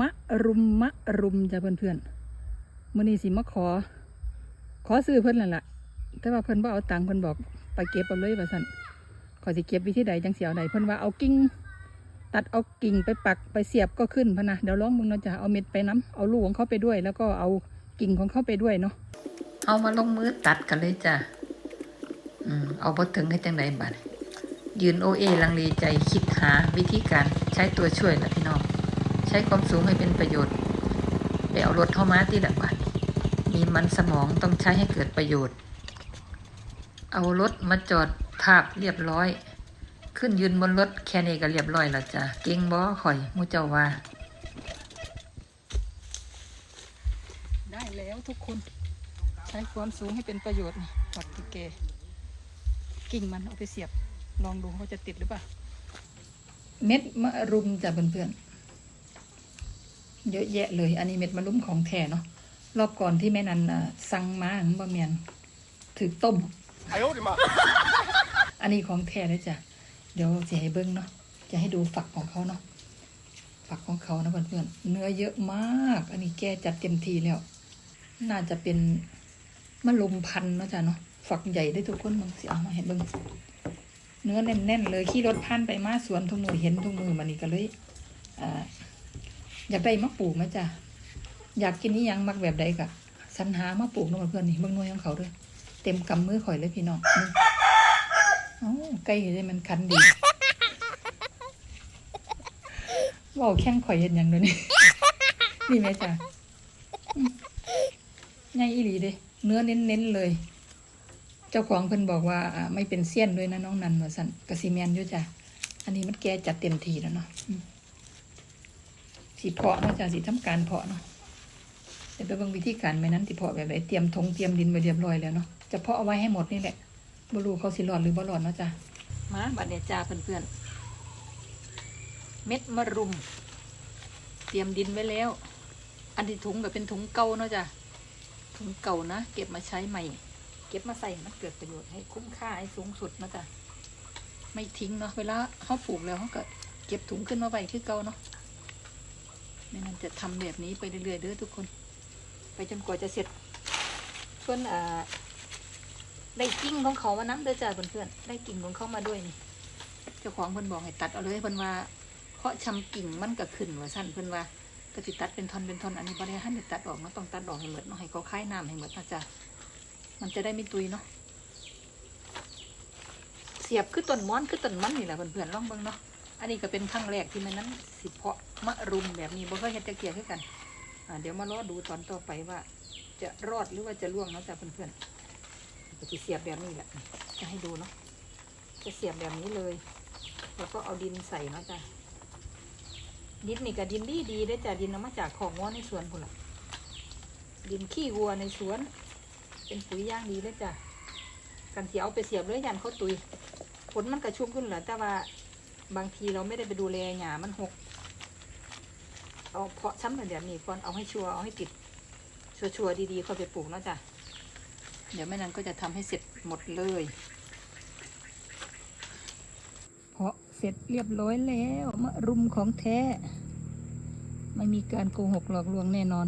มะรุมมะรุมจ้ะเพื่อนๆมื่อนี้สิมาขอ ขอซื้อเพิ่นนั่นแหละแต่ว่าเพิ่อนบ่เอาตังค์เพิ่อนบอกไปเก็บเอาเลยว่าสั่นขอสิเก็บวิธีใดจังเสียวใดเพิ่อนว่าเอากิ่งตัดเอากิ่งไปปักไปเสียบก็ขึ้นพนะเดี๋ยวลองมึงเนาจะเอาเม็ดไปน้ำเอาลูกของเขาไปด้วย แล้วก็เอากิ่งของเขาไปด้วยเนาะเอามาลงมือตัดกันเลยจ้ะอืมเอาบดถึงให้จังไดบัดยืนโอเอลังเลใจคิดหาวิธีการใช้ตัวช่วยละพี่น้อง ใช้ความสูงให้เป็นประโยชน์ไปเอารถเข้ามาที่ละบัดมีมันสมองต้องใช้ให้เกิดประโยชน์ เอารถมาจอดทาบเรียบร้อย ขึ้นยืนบนรถแค่นี้ก็เรียบร้อยแล้วจ้ะเก่งบ่ข่อยหมูเจ้าว่า ได้แล้วทุกคน ใช้ความสูงให้เป็นประโยชน์นี่ปัดที่เก กิ่งมันเอาไปเสียบลองดูว่าจะติดหรือเปล่า เม็ดมะรุมจ้ะเพื่อนๆ เยอะแยะเลย อันนี้เม็ดมะลุ่มของแท้เนาะรอบก่อนที่แม่นันสั่งมาบะเมียนถือต้มอันนี้ของแท้เลยจ้ะเดี๋ยวจะให้เบิ้งเนาะจะให้ดูฝักของเขาเนาะฝักของเขานะเพื่อนๆเนื้อเยอะมาก อันนี้แกจัดเต็มทีแล้ว น่าจะเป็นมะลุมพันนะจ๊ะเนาะฝักใหญ่ได้ทุกคนบางสิเอามาเห็นเบ้างเนื้อแน่นๆเลยขี่รถพันไปมาสวนทุกมือเห็นทุกมือมันนี่ก็เลยอ่า อยากได้มะปลูกไหมจ้ะอยากกินนี่ยังมักแบบใดกะสรรหามาปลูกเนาะเพื่อนนี่เบิ่งหน่วยของเขาด้วยเต็มกำมือข่อยเลยพี่น้องนี่เอ้าไก่เลยมันคันดีเว่าแข้งข่อยเห็นอย่างเดี๋ยนี้นี่ไหมจ้ะอืมใหญ่อีหลีเด้เนื้อเน้นๆเลย เจ้าของเพิ่นบอกว่าไม่เป็นเสี้ยนด้วยนะน้องนันว่าสันกระซีเมนอยู่จ้ะอันนี้มันแกจัดเต็มทีแล้วเนาะ สีเพาะเนาะจ้ะสีทำการเพาะเนาะเดี๋ยวไปเบิ่งวิธีการไปนั้นที่เพาะแบบไหนเตรียมทงเตรียมดินไว้เรียบร้อยแล้วเนาะจะเพาะเอาไว้ให้หมดนี่แหละบรูเขาสิรอดหรือบ่รอดเนาะจ้ะมาบัดเนี้ยจ้าเพื่อนๆเม็ดมะรุม เตรียมดินไว้แล้ว อันที่ถุงก็เป็นถุงเก่าเนาะจ้ะถุงเก่านะเก็บมาใช้ใหม่ เก็บมาใส่ให้มันเกิดประโยชน์ให้คุ้มค่าให้สูงสุดเนาะจ้ะไม่ทิ้งเนาะเวลาเขาปลูกแล้วเขาก็เก็บถุงขึ้นมาไว้คือเก่าเนาะ ไม่นั้นจะทำแบบนี้ไปเรื่อยๆเด้อทุกคน ไปจนกว่าจะเสร็จเพื่อนอ่าได้กิ่งของเขามาน้ำเด้อจ้าเพื่อนๆได้กิ่งของเขามาด้วยนี่เจ้าของเพื่อนบอกให้ตัดเอาเลยเพื่อนว่าเพราะชำกิ่งมันก็ขึ้นว่าสั้นเพื่อนว่าก็สิตัดเป็นท่อนเป็นท่อนอันนี้บริหารตัดออกเนาะต้องตัดออกให้หมดเนาะให้เขาคายน้ำให้หมดนะจ้ะมันจะได้ไม่ตุยเนาะเสียบคือต้นม้อนคือต้นมันนี่แหละเพื่อนๆลองเบิ่งเนาะ อันนี้ก็เป็นครั้งแรกที่มันนั้นสิเพาะมะรุมแบบนี้บ่เคยเห็นจะเกี่ยคือกันอ่าเดี๋ยวมารอดูตอนต่อไปว่า จะรอดหรือว่าจะล่วงเนาะจ้ะเพื่อนๆก็จะเสียบแบบนี้แหละจะให้ดูเนาะจะเสียบแบบนี้เลย แล้วก็เอาดินใส่เนาะจ้ะดินนี่ก็ดินดีดีได้จ้ะดินเอามาจากของวัวในสวนพุ่นละดินขี้วัวในสวน เป็นปุ๋ยย่างดีเลยจ้ะกันเสียเอาไปเสียบเลยยันเขาตุยผลมันกระชุ่มขึ้นเหรอแต่ว่า บางทีเราไม่ได้ไปดูแลหญ้ามันหก เอาเพาะช้ำแบบนี้ก่อนเอาให้ชัวร์เอาให้ติด ชัวร์ๆดีๆค่อยไปปลูกเนาะจ้ะ เดี๋ยวไม่นั้นก็จะทำให้เสร็จหมดเลย เพาะเสร็จเรียบร้อยแล้วมะรุมของแท้ ไม่มีการโกหกหลอกลวงแน่นอน